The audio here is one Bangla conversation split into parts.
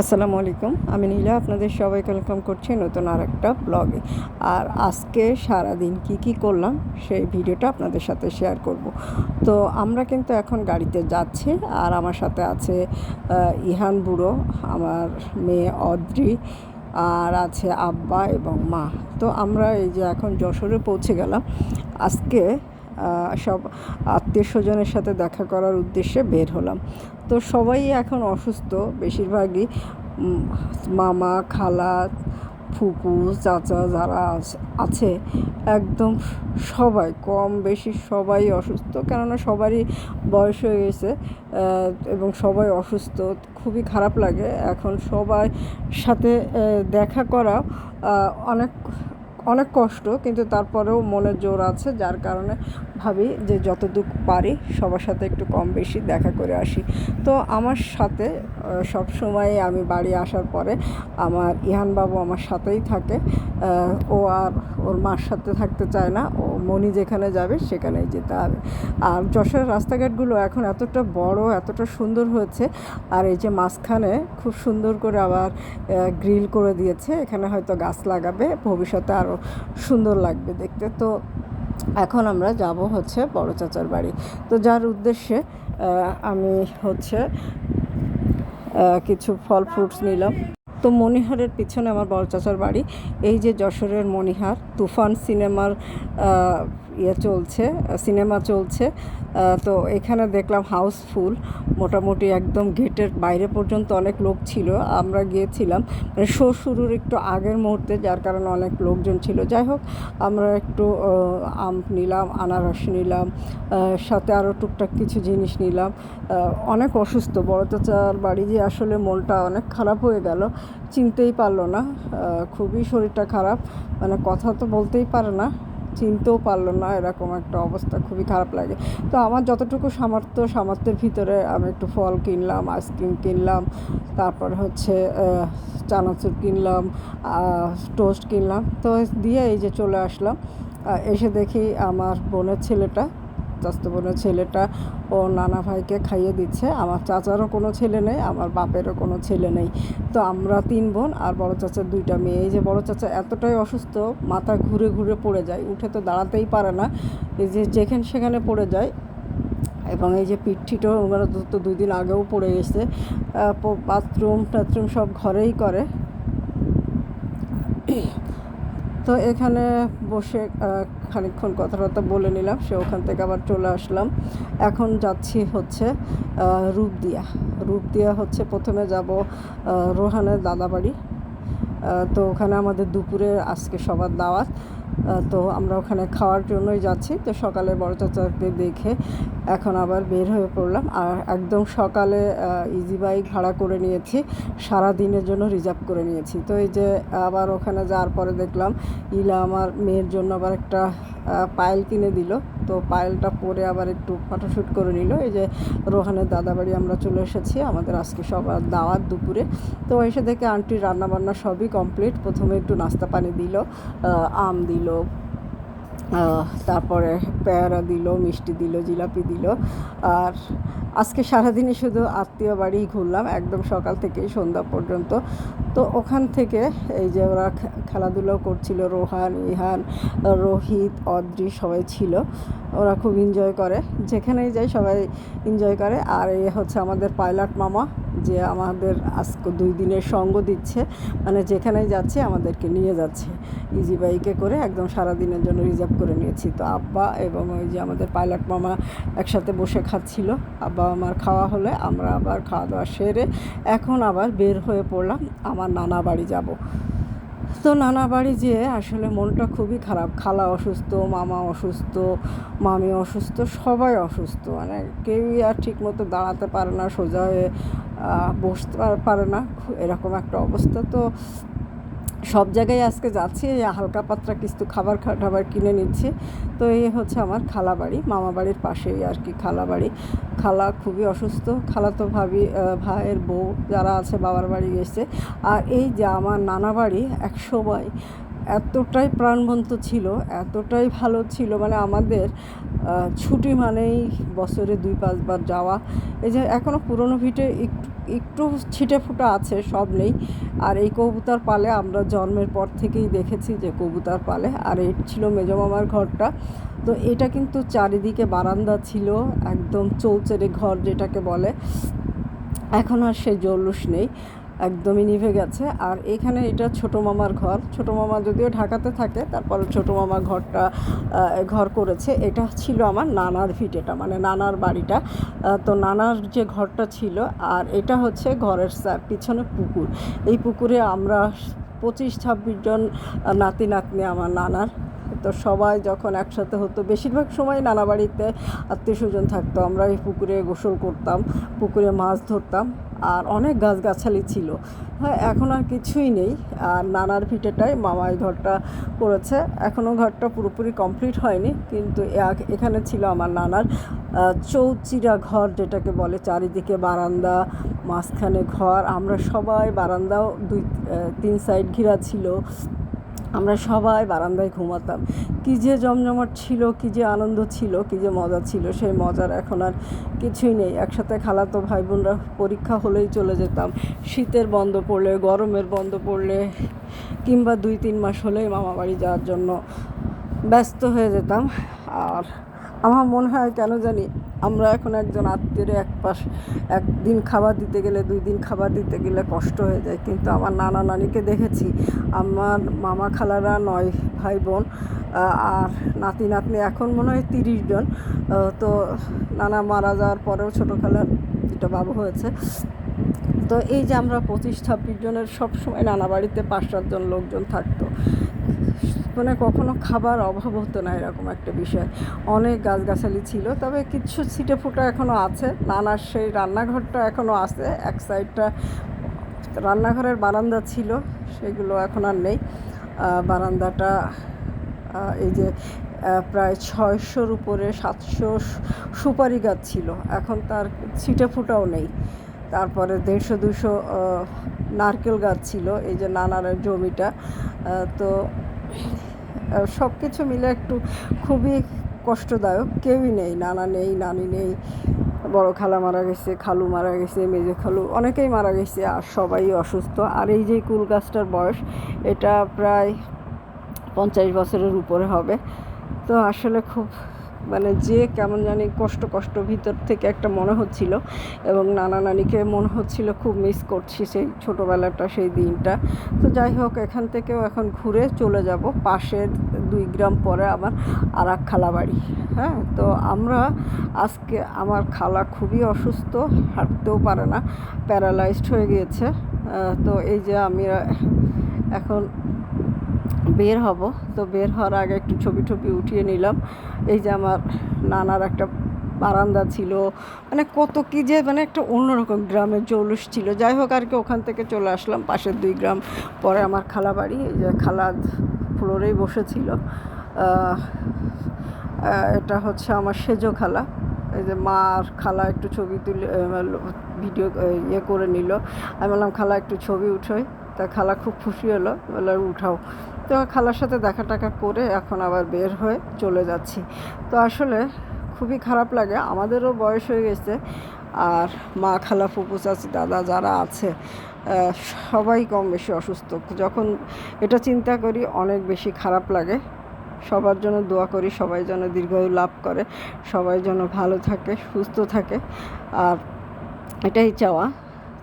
আসসালামু আলাইকুম, আমি নীলা, আপনাদের সবাইকে ওয়েলকাম করছি নতুন আর একটা ব্লগে। আর আজকে সারাদিন কি কি করলাম, সেই ভিডিওটা আপনাদের সাথে শেয়ার করব। তো আমরা কিন্তু এখন গাড়িতে যাচ্ছি, আর আমার সাথে আছে ইহান বুড়ো, আমার মেয়ে অদ্রি, আর আছে আব্বা এবং মা। তো আমরা এই যে এখন যশোরে পৌঁছে গেলাম। আজকে সব আত্মীয় স্বজনের সাথে দেখা করার উদ্দেশ্যে বের হলাম। তো সবাই এখন অসুস্থ, বেশিরভাগই মামা, খালা, ফুপু, চাচা যারা আছ- একদম সবাই, কম বেশি সবাই অসুস্থ, কেননা সবারই বয়স হয়ে গেছে এবং সবাই অসুস্থ, খুবই খারাপ লাগে। এখন সবার সাথে দেখা করা অনেক অনেক কষ্ট, কিন্তু তারপরেও মনে জোর আছে, যার কারণে ভাবি যে যতটুকু পারি সবার সাথে একটু কম বেশি দেখা করে আসি। তো আমার সাথে সব সময় আমি বাড়ি আসার পরে আমার ইহান বাবু আমার সাথেই থাকে। ও আর ওর মার সাথে থাকতে চায় না, ও মনি যেখানে যাবে সেখানেই যেতে হবে। আর যশোরের রাস্তাঘাটগুলো এখন এতটা বড়, এতটা সুন্দর হয়েছে, আর এই যে মাঝখানে খুব সুন্দর করে আবার গ্রিল করে দিয়েছে, এখানে হয়তো গাছ লাগাবে, ভবিষ্যতে আরও সুন্দর লাগবে দেখতে। তো এখন আমরা যাব হচ্ছে বড় চাচার বাড়ি। তো যার উদ্দেশ্যে আমি হচ্ছে কিছু ফল ফ্রুটস নিলাম। তো মণিহারের পিছনে আমার বড় চাচার বাড়ি। এই যে যশোরের মণিহার তুফান সিনেমার ইয়ে চলছে সিনেমা চলছে। তো এখানে দেখলাম হাউসফুল। মোটামুটি একদম গেটের বাইরে পর্যন্ত অনেক লোক ছিল, আমরা গিয়েছিলাম। মানে শো শুরুর একটু আগের মুহূর্তে, যার কারণে অনেক লোকজন ছিল। যাই হোক, আমরা একটু আম নিলাম, আনারস নিলাম সাথে আরও টুকটাক কিছু জিনিস নিলাম। অনেক অসুস্থ বড় চাচার বাড়ি যে আসলে মনটা অনেক খারাপ হয়ে গেল, চিনতেই পারল না। খুবই শরীরটা খারাপ মানে কথা তো বলতেই পারে না। চিনতেও পারল না, এরকম একটা অবস্থা, খুবই খারাপ লাগে। তো আমার যতটুকু সামর্থ্য, সামর্থ্যের ভিতরে আমি একটু ফল কিনলাম, আইসক্রিম কিনলাম, তারপর হচ্ছে চানাচুর কিনলাম টোস্ট কিনলাম। তো দিয়ে এই যে চলে আসলাম এসে দেখি আমার বোনের ছেলেটা চাস্তো বোনের ছেলেটা ও নানা ভাইকে খাইয়ে দিচ্ছে। আমার চাচারও কোনো ছেলে নেই, আমার বাপেরও কোনো ছেলে নেই। তো আমরা তিন বোন আর বড় চাচার দুইটা মেয়ে। এই যে বড় চাচা এতটাই অসুস্থ, মাথা ঘুরে ঘুরে পড়ে যায়, উঠে তো দাঁড়াতেই পারে না। এই যে যেখানে সেখানে পড়ে যায়। এবং এই যে পিঠিটাও ওনারা তো দুই দিন আগেও পড়ে গেছে। বাথরুম টাথরুম সব ঘরেই করে। তো এখানে বসে আহ, খানিকক্ষণ কথাবার্তা বলে নিলাম সে ওখান থেকে আবার চলে আসলাম। এখন যাচ্ছি হচ্ছে রূপদিয়া। রূপদিয়া হচ্ছে প্রথমে যাব রোহানের দাদাবাড়ি। তো ওখানে আমাদের দুপুরে আজকে সবার দাওয়াত। তো আমরা ওখানে খাওয়ার জন্যই যাচ্ছি। তো সকালে বড় চাচাকে দেখে এখন আবার বের হয়ে পড়লাম। আর একদম সকালে ইজি বাইক ভাড়া করে নিয়েছি। সারা দিনের জন্য রিজার্ভ করে নিয়েছি। তো এই যে আবার ওখানে যাওয়ার পরে দেখলাম, ইলা আমার মেয়ের জন্য আবার একটা পায়েল কিনে দিল। তো পায়েলটা পরে আবার একটু ফটোশ্যুট করে নিল। এই যে রোহানের দাদাবাড়ি আমরা চলে এসেছি, আমাদের আজকে সবার দাওয়াত দুপুরে। তো এসে দেখে আন্টির রান্নাবান্না সবই কমপ্লিট প্রথমে একটু নাস্তা পানি দিল আম দিল তারপরে পেয়ারা দিল, মিষ্টি দিল, জিলাপি দিল। আর আজকে সারাদিনই শুধু আত্মীয় বাড়ি ঘুরলাম, একদম সকাল থেকে সন্ধ্যা পর্যন্ত। তো ওখান থেকে এই যে ওরা খেলাধুলো করছিল, রোহান, ইহান, রোহিত, অদ্রি সবাই ছিল। ওরা খুব এনজয় করে। যেখানেই যায় সবাই এনজয় করে। আর এই হচ্ছে আমাদের পাইলট মামা। যে আমাদের আজকে দুই দিনের সঙ্গ দিচ্ছে মানে যেখানে যাচ্ছে আমাদেরকে নিয়ে যাচ্ছে। ইজি বাইকে করে একদম সারা দিনের জন্য রিজার্ভ করে নিয়েছি। তো আব্বা এবং ওই যে আমাদের পাইলট মামা একসাথে বসে খাচ্ছিল। আব্বা আমার খাওয়া হলে আমরা আবার খাওয়া দাওয়া সেরে এখন আবার বের হয়ে পড়লাম, আমার নানা বাড়ি যাব। তো নানা বাড়ি যেয়ে আসলে মনটা খুবই খারাপ। খালা অসুস্থ, মামা অসুস্থ, মামি অসুস্থ, সবাই অসুস্থ। মানে কেউই আর ঠিক মতো দাঁড়াতে পারে না, সোজা হয়ে বসতে পারে না, এরকম একটা অবস্থা। তো সব জায়গায় আজকে যাচ্ছি হালকা পাতলা কিছু খাবার খাবার কিনে নিচ্ছি। তো এই হচ্ছে আমার খালা বাড়ি, মামা বাড়ির পাশেই আর কি খালা বাড়ি। খালা খুবই অসুস্থ, খালা তো ভাবি ভাইয়ের বউ যারা আছে, বাবার বাড়ি গেছে। আর এই যে আমার নানা বাড়ি এক সময় এতটাই প্রাণবন্ত ছিল, এতটাই ভালো ছিল মানে আমাদের ছুটি মানেই বছরে দুই, পাঁচবার যাওয়া। এই যে এখনও পুরনো ভিটে একটু একটু ছিটে ফুটা আছে, সব নেই। আর এই কবুতার পালে আমরা জন্মের পর থেকেই দেখেছি যে কবুতার পালে, আর এই ছিল মেজো মামার ঘরটা। তো এটা কিন্তু চারিদিকে বারান্দা ছিল, একদম চৌচেরে ঘর যেটাকে বলে। এখন আর সে জৌলুস নেই। একদমই নিভে গেছে। আর এখানে এটা ছোট মামার ঘর। ছোট মামা যদিও ঢাকাতে থাকে, তারপর ছোট মামা ঘরটা ঘর করেছে। এটা ছিল আমার নানার ভিটেটা মানে নানার বাড়িটা। তো নানার যে ঘরটা ছিল, আর এটা হচ্ছে ঘরের স্যার পিছনে পুকুর। এই পুকুরে আমরা পঁচিশ, ছাব্বিশ জন নাতি নাতনি আমার নানার। তো সবাই যখন একসাথে হতো, বেশিরভাগ সময় নানা বাড়িতে আত্মীয় স্বজন থাকতো। আমরা এই পুকুরে গোসল করতাম, পুকুরে মাছ ধরতাম আর অনেক গাছগাছালি ছিল। হ্যাঁ এখন আর কিছুই নেই। আর নানার ভিটেটাই মামা এই ঘরটা করেছে। এখনও ঘরটা পুরোপুরি কমপ্লিট হয়নি, কিন্তু এখানে ছিল আমার নানার চৌচিরা ঘর যেটাকে বলে, চারিদিকে বারান্দা, মাঝখানে ঘর। আমরা সবাই বারান্দাও দুই তিন সাইড ঘেরা ছিল। আমরা সবাই বারান্দায় ঘুমাতাম। কী যে জমজমাট ছিল, কী যে আনন্দ ছিল, কী যে মজা ছিল, সেই মজার এখন আর কিছুই নেই। একসাথে খালাতো ভাই বোনরা পরীক্ষা হলেই চলে যেতাম। শীতের বন্ধ পড়লে, গরমের বন্ধ পড়লে, কিংবা দুই তিন মাস হলেই মামা বাড়ি যাওয়ার জন্য ব্যস্ত হয়ে যেতাম। আর আমার মনে হয় কেন জানি আমরা এখন একজন আত্মীয়ের এক পাশ, একদিন খাবার দিতে গেলে দুই দিন খাবার দিতে গেলে কষ্ট হয়ে যায়। কিন্তু আমার নানা নানিকে দেখেছি, আমার মামা খালারা নয় ভাই বোন আর নাতি নাতনি এখন মনে হয় তিরিশ জন। তো নানা মারা যাওয়ার পরেও ছোটো খালার দুটো বাবু হয়েছে। তো এই যে আমরা পঁচিশ, ছাব্বিশ জনের সবসময় নানা বাড়িতে পাঁচ সাতজন লোকজন থাকতো। মানে কখনো খাবার অভাব হতো না এরকম একটা বিষয়। অনেক গাছগাছালি ছিল, তবে কিছু ছিটে ফুটা এখনও আছে। নানার সেই রান্নাঘরটা এখনও আছে, এক সাইডটা রান্নাঘরের বারান্দা ছিল, সেগুলো এখন আর নেই। বারান্দাটা এই যে প্রায় ছয়শোর উপরে সাতশো সুপারি গাছ ছিল, এখন তার ছিটে ফুটাও নেই। তারপরে দেড়শো, দুশো নারকেল গাছ ছিল, এই যে নানার জমিটা। তো সব কিছু মিলে একটু খুবই কষ্টদায়ক। কেউই নেই, নানা নেই, নানি নেই। বড় খালা মারা গেছে, খালু মারা গেছে, মেজে খালু, অনেকেই মারা গেছে, আর সবাই অসুস্থ। আর এই যে কুল গাছটার বয়স, এটা প্রায় পঞ্চাশ বছরের উপরে হবে। তো আসলে খুব মানে যে কেমন জানি কষ্ট কষ্ট ভিতর থেকে একটা মনে হচ্ছিল এবং নানা নানিকে মনে হচ্ছিল খুব মিস করছি সেই ছোটোবেলাটা, সেই দিনটা। তো যাই হোক, এখান থেকেও এখন ঘুরে চলে যাব পাশের দুই গ্রাম পরে আমার আর এক খালা বাড়ি। হ্যাঁ তো আমরা আজকে আমার খালা খুবই অসুস্থ, হাঁটতেও পারে না প্যারালাইজড হয়ে গিয়েছে। তো এই যে আমি এখন বের হব। তো বের হওয়ার আগে একটু ছবি টবি উঠিয়ে নিলাম। এই যে আমার নানার একটা বারান্দা ছিল। মানে কত কি যে মানে একটা অন্যরকম গ্রামের জৌলুস ছিল। যাই হোক আর কি ওখান থেকে চলে আসলাম পাশের দুই গ্রাম। পরে আমার খালা বাড়ি, এই যে খালা ফ্লোরেই বসেছিল। এটা হচ্ছে আমার সেজো খালা। এই যে মা আর খালা একটু ছবি তুলে ভিডিও ইয়ে করে নিল। আমি বললাম, খালা, একটু ছবি উঠোয়। তা খালা খুব খুশি হলো। বলে উঠাও। তো খালার সাথে দেখা টাকা করে এখন আবার বের হয়ে চলে যাচ্ছি। তো আসলে খুবই খারাপ লাগে, আমাদেরও বয়স হয়ে গেছে আর মা খালা, ফুপু, চাচি, দাদা যারা আছে সবাই কম বেশি অসুস্থ। যখন এটা চিন্তা করি, অনেক বেশি খারাপ লাগে। সবার জন্য দোয়া করি, সবাই যেন দীর্ঘায়ু লাভ করে, সবাই যেন ভালো থাকে, সুস্থ থাকে। আর এটাই চাওয়া।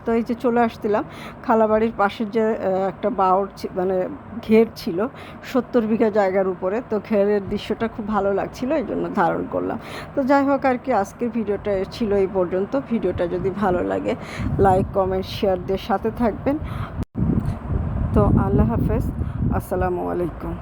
তো এই যে চলে আসছিলাম, খালাবাড়ির পাশের যে একটা বাউর মানে ঘের ছিল সত্তর বিঘা জায়গার উপরে, তো ঘেরের দৃশ্যটা খুব ভালো লাগছিল, এই জন্য ধারণ করলাম। তো যাই হোক আর কি, আজকের ভিডিওটা ছিল এই পর্যন্ত। ভিডিওটা যদি ভালো লাগে, লাইক, কমেন্ট, শেয়ার দিয়ে সাথে থাকবেন। তো আল্লাহ হাফেজ, আসসালামু আলাইকুম।